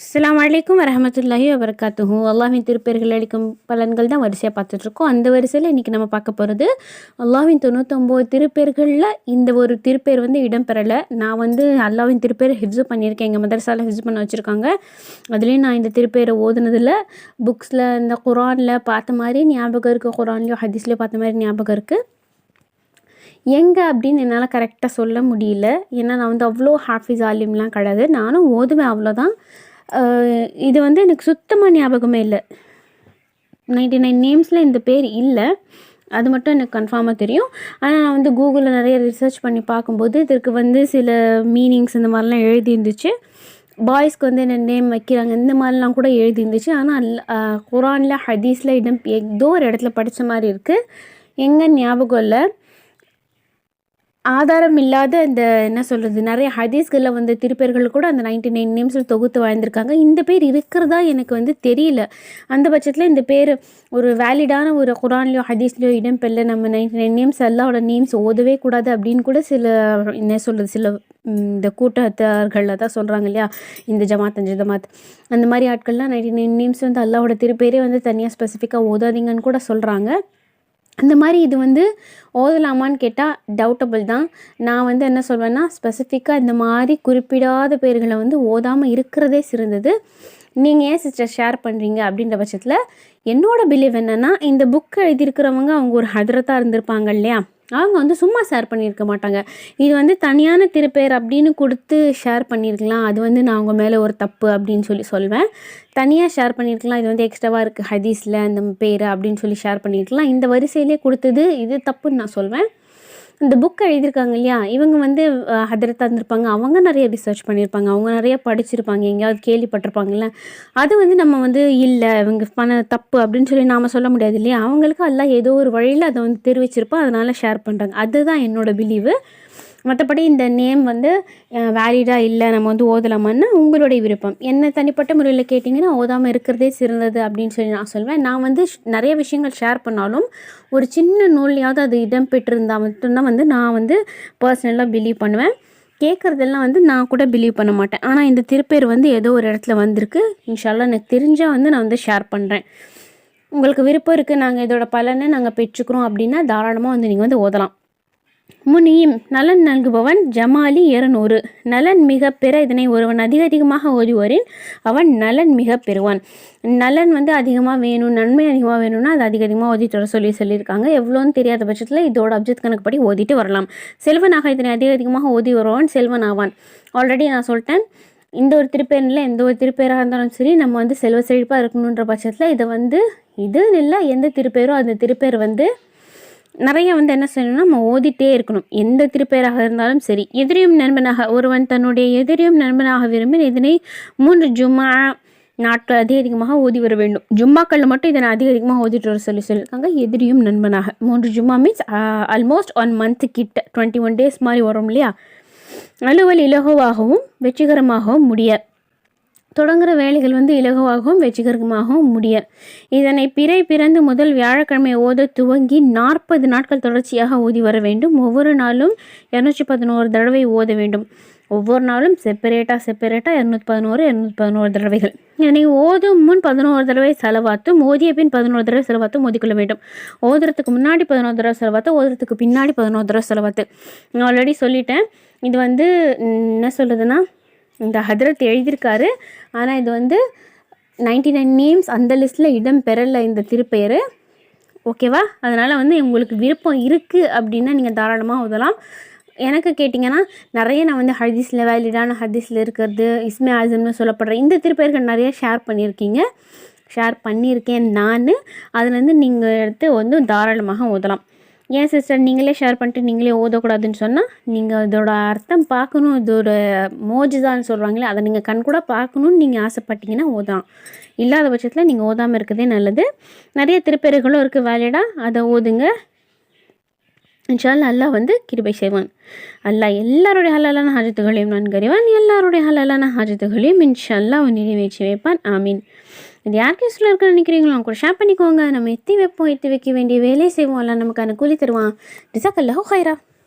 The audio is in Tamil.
அஸ்லாம் வலைக்கும் வரமத்துல்லாஹி வபரகாத்துஹு அல்லாஹின் திருப்பெயர்கள் அளிக்கும் பலன்கள் தான் வரிசையாக பார்த்துட்ருக்கோம். அந்த வரிசையில் இன்றைக்கி நம்ம பார்க்க போகிறது அல்லாஹின் தொண்ணூற்றொம்போது திருப்பெயர்களில் இந்த ஒரு திருப்பேர் வந்து இடம்பெறலை. நான் வந்து அல்லாஹ்வின் திருப்பேர் ஹிஃப்ஸு பண்ணியிருக்கேன். எங்கள் மதரசாவில் ஹிஃப்ஸ் பண்ண வச்சுருக்காங்க. அதுலேயும் நான் இந்த திருப்பேரை ஓதுனதில் புக்ஸில் இந்த குரானில் பார்த்த மாதிரி ஞாபகம் இருக்குது குரான்லையோ ஹதீஸ்லையோ பார்த்த மாதிரி ஞாபகம் இருக்குது எங்கே அப்படின்னு என்னால் கரெக்டாக சொல்ல முடியல. ஏன்னா நான் வந்து அவ்வளோ ஹாஃபிஸ் ஆலிம்லாம் கிடையாது. நானும் ஓதுவேன் அவ்வளோதான் இது வந்து எனக்கு சுத்தமாக ஞாபகமே இல்லை. நைன்டி நைன் நேம்ஸில் இந்த பேர் இல்லை. அது மட்டும் எனக்கு கன்ஃபார்மாக தெரியும். ஆனால் நான் வந்து கூகுளில் நிறைய ரிசர்ச் பண்ணி பார்க்கும்போது இதற்கு வந்து சில மீனிங்ஸ் இந்த மாதிரிலாம் எழுதி இருந்துச்சு பாய்ஸ்க்கு வந்து என்ன நேம் வைக்கிறாங்க இந்த மாதிரிலாம் கூட எழுதி இருந்துச்சு ஆனால் குரானில் ஹதீஸில் இடம் ஏதோ ஒரு இடத்துல படித்த மாதிரி இருக்குது எங்கே ஞாபகம் இல்லை. ஆதாரம் இல்லாத இந்த என்ன சொல்கிறது நிறைய ஹதீஸ்களில் வந்து திருப்பேர்கள் கூட அந்த நைன்டி நைன் நேம்ஸில் தொகுத்து வாழ்ந்திருக்காங்க. இந்த பேர் இருக்கிறதா எனக்கு வந்து தெரியல. அந்த பட்சத்தில் இந்த பேர் ஒரு வேலிடான ஒரு குரான்லையோ ஹதீஸ்லையோ இடம்பெல்ல நம்ம நைன்டி நைன் நேம்ஸ் அல்லாவோட நேம்ஸ் ஓதவே கூடாது அப்படின்னு கூட சில என்ன சொல்கிறது சில இந்த கூட்டத்தார்களில் தான் சொல்கிறாங்க இல்லையா? இந்த ஜமாத் அந்த ஜமாத். அந்த மாதிரி ஆட்கள்லாம் நைன்டி நைன் நேம்ஸ் வந்து அல்லாவோட திருப்பேரே வந்து தனியாக ஸ்பெசிஃபிக்காக ஓதாதீங்கன்னு கூட சொல்கிறாங்க அந்த மாதிரி இது வந்து ஓதலாமான்னு கேட்டால் டவுட்டபிள் தான். நான் வந்து என்ன சொல்வேன்னா ஸ்பெசிஃபிக்காக இந்த மாதிரி குறிப்பிடாத பேர்களை வந்து ஓதாமல் இருக்கிறதே சிறந்தது. நீங்கள் ஏன் சிஸ்டர் ஷேர் பண்ணுறீங்க அப்படின்ற பட்சத்தில் என்னோடய பிலீவ் என்னென்னா இந்த புக் எழுதியிருக்கிறவங்க அவங்க ஒரு ஹதரத்தாக இருந்திருப்பாங்க இல்லையா? அவங்க வந்து சும்மா ஷேர் பண்ணியிருக்க மாட்டாங்க. இது வந்து தனியான திருப்பெயர் அப்படின்னு கொடுத்து ஷேர் பண்ணியிருக்கலாம். அது வந்து நான் அவங்க மேலே ஒரு தப்பு அப்படின்னு சொல்லி சொல்வேன். தனியாக ஷேர் பண்ணியிருக்கலாம். இது வந்து எக்ஸ்ட்ராவாக இருக்குது ஹதீஸில் அந்த பேர் அப்படின்னு சொல்லி ஷேர் பண்ணியிருக்கலாம். இந்த வரிசையிலே கொடுத்தது இது தப்புன்னு நான் சொல்வேன். இந்த புக் எழுதியிருக்காங்க இல்லையா? இவங்க வந்து ஹதரத்தாக இருந்திருப்பாங்க அவங்க நிறைய ரிசர்ச் பண்ணியிருப்பாங்க. அவங்க நிறைய படிச்சிருப்பாங்க. எங்கேயாவது கேள்விப்பட்டிருப்பாங்கல்ல. அது வந்து நம்ம வந்து இல்லை இவங்க பண்ண தப்பு அப்படின்னு சொல்லி நாம் சொல்ல முடியாது இல்லையா? அவங்களுக்கு எல்லாம் ஏதோ ஒரு வழியில் அதை வந்து தெரிவிச்சிருப்போம் அதனால் ஷேர் பண்ணுறாங்க அதுதான் என்னோட பிலீவு மற்றபடி இந்த நேம் வந்து வேலிடாக இல்லை நம்ம வந்து ஓதலாமான்னா உங்களுடைய விருப்பம். என்ன தனிப்பட்ட முறையில் கேட்டிங்கன்னா ஓதாமல் இருக்கிறதே சிறந்தது அப்படின்னு சொல்லி நான் சொல்வேன். நான் வந்து ஷ்- நிறைய விஷயங்கள் ஷேர் பண்ணாலும் ஒரு சின்ன நூல்லையாவது அது இடம் பெற்றிருந்தால் மட்டும்தான் வந்து நான் வந்து பர்சனலாக பிலீவ் பண்ணுவேன். கேட்குறதெல்லாம் வந்து நான் கூட பிலீவ் பண்ண மாட்டேன். ஆனால் இந்த திருப்பேர் வந்து ஏதோ ஒரு இடத்துல வந்திருக்கு. இன்ஷால்லாம் எனக்கு தெரிஞ்சால் வந்து நான் வந்து ஷேர் பண்ணுறேன் உங்களுக்கு விருப்பம் இருக்குது நாங்கள் இதோட பலனை நாங்கள் பெற்றுக்கிறோம் அப்படின்னா தாராளமாக வந்து நீங்கள் வந்து ஓதலாம். முனியும் நலன் நல்குபவன் ஜமாலி இருநூறு. நலன் மிக பெற இதனை ஒருவன் அதிக அதிகமாக ஓதுவோரின் அவன் நலன் மிக பெறுவான். நலன் வந்து அதிகமாக வேணும் நன்மை அதிகமாக வேணும்னா அது அதிக அதிகமாக ஓதிட்டு வர சொல்லி சொல்லியிருக்காங்க. எவ்வளோன்னு தெரியாத பட்சத்தில் இதோட அப்ஜெக்ட் கணக்குப்படி ஓதிட்டு வரலாம். செல்வனாக இதனை அதிக அதிகமாக ஓதி வருவான் செல்வன் ஆவான் ஆல்ரெடி நான் சொல்லிட்டேன். இந்த ஒரு திருப்பேரில் எந்த ஒரு திருப்பேராக இருந்தாலும் சரி நம்ம வந்து செல்வ செழிப்பாக இருக்கணுன்ற பட்சத்தில் இதை வந்து இது இல்லை எந்த திருப்பேரோ அந்த திருப்பேர் வந்து நிறைய வந்து என்ன செய்யணும்னா நம்ம ஓதிட்டே இருக்கணும். எந்த திருப்பெயராக இருந்தாலும் சரி. எதிரியும் நண்பனாக ஒருவன் தன்னுடைய எதிரியும் நண்பனாக விரும்பி இதனை மூன்று ஜும்மா நாட்கள் அதிக அதிகமாக ஓதி வர வேண்டும். ஜும்மாக்களில் மட்டும் இதனை அதிக அதிகமாக ஓதிட்டு வர சொல்லி சொல்லியிருக்காங்க. எதிரியும் நண்பனாக. மூன்று ஜும்மா மீன்ஸ் ஆல்மோஸ்ட் ஒன் மந்த் கிட்ட டுவெண்ட்டி ஒன் டேஸ் மாதிரி வரும் இல்லையா? அலுவல் இலகுவாகவும் வெற்றிகரமாகவும் முடிய தொடங்குகிற வேலைகள் வந்து இலகுவாகவும் வெற்றிகரமாகவும் முடிய. இதனை பிறை பிறந்து முதல் வியாழக்கிழமை ஓத துவங்கி நாற்பது நாட்கள் தொடர்ச்சியாக ஓதி வர வேண்டும். ஒவ்வொரு நாளும் இரநூற்றி பதினோரு தடவை ஓத வேண்டும். ஒவ்வொரு நாளும் செப்பரேட்டாக செப்பரேட்டாக இரநூத்தி பதினோரு இரநூத்தி பதினோரு தடவைகள். இதனை ஓதும் முன் பதினோரு தடவை செலவாத்தும் ஓதிய பின் பதினோரு தடவை செலவாத்தும் ஓதிக்கொள்ள வேண்டும். ஓதுறதுக்கு முன்னாடி பதினோரு தடவை செலவாத்து ஓதுறதுக்கு பின்னாடி பதினோரு தடவை செலவாத்து. நான் ஆல்ரெடி சொல்லிட்டேன். இது வந்து என்ன சொல்கிறதுன்னா இந்த ஹதரத் எழுதியிருக்காரு. ஆனால் இது வந்து நைன்டி நைன் நேம்ஸ் அந்த லிஸ்ட்டில் இடம் பெறலை இந்த திருப்பெயர். ஓகேவா அதனால் வந்து உங்களுக்கு விருப்பம் இருக்குது அப்படின்னா நீங்கள் தாராளமாக ஓதலாம். எனக்கு கேட்டிங்கன்னா நிறைய நான் வந்து ஹதீஸில் வேலிடான ஹதீஸில் இருக்கிறது இஸ்மே ஆசம்னு சொல்லப்படுறேன் இந்த திருப்பெயர்கள் நிறைய ஷேர் பண்ணியிருக்கீங்க. ஷேர் பண்ணியிருக்கேன் நான். அதுலேருந்து நீங்கள் எடுத்து வந்து தாராளமாக ஓதலாம். ஏன் சிஸ்டர் நீங்களே ஷேர் பண்ணிட்டு நீங்களே ஓதக்கூடாதுன்னு சொன்னால் நீங்கள் இதோட அர்த்தம் பார்க்கணும் இதோட மோஜிதான்னு சொல்கிறாங்களே அதை நீங்கள் கண் கூட பார்க்கணுன்னு நீங்கள் ஆசைப்பட்டீங்கன்னா ஓதாம் இல்லாத பட்சத்தில் நீங்கள் ஓதாமல் இருக்கிறதே நல்லது. நிறைய திருப்பெருகளும் இருக்குது வேலிடாக அதை ஓதுங்க. இன்ஷால் அல்லாஹ் வந்து கிருபை செய்வான். அல்லாஹ் எல்லாருடைய ஹலாலான ஹாஜத்துகளையும் நான் கறிவான் எல்லாருடைய ஹலாலான ஹாஜத்துகளையும் இன்ஷால்லா அல்லாஹ் நிறைவேற்றி வைப்பான். ஆமீன். இது யார் கேஸில் இருக்குன்னு நினைக்கிறீங்களோ அவங்க கூட ஷேர் பண்ணிக்கோங்க. நம்ம எத்தி வைப்போம் எத்தி வைக்க வேண்டிய வேலையை செய்வோம். எல்லாம் நமக்கு அனுகூலி தருவான். ரிசாக் அல்லாஹோ ஹைரா.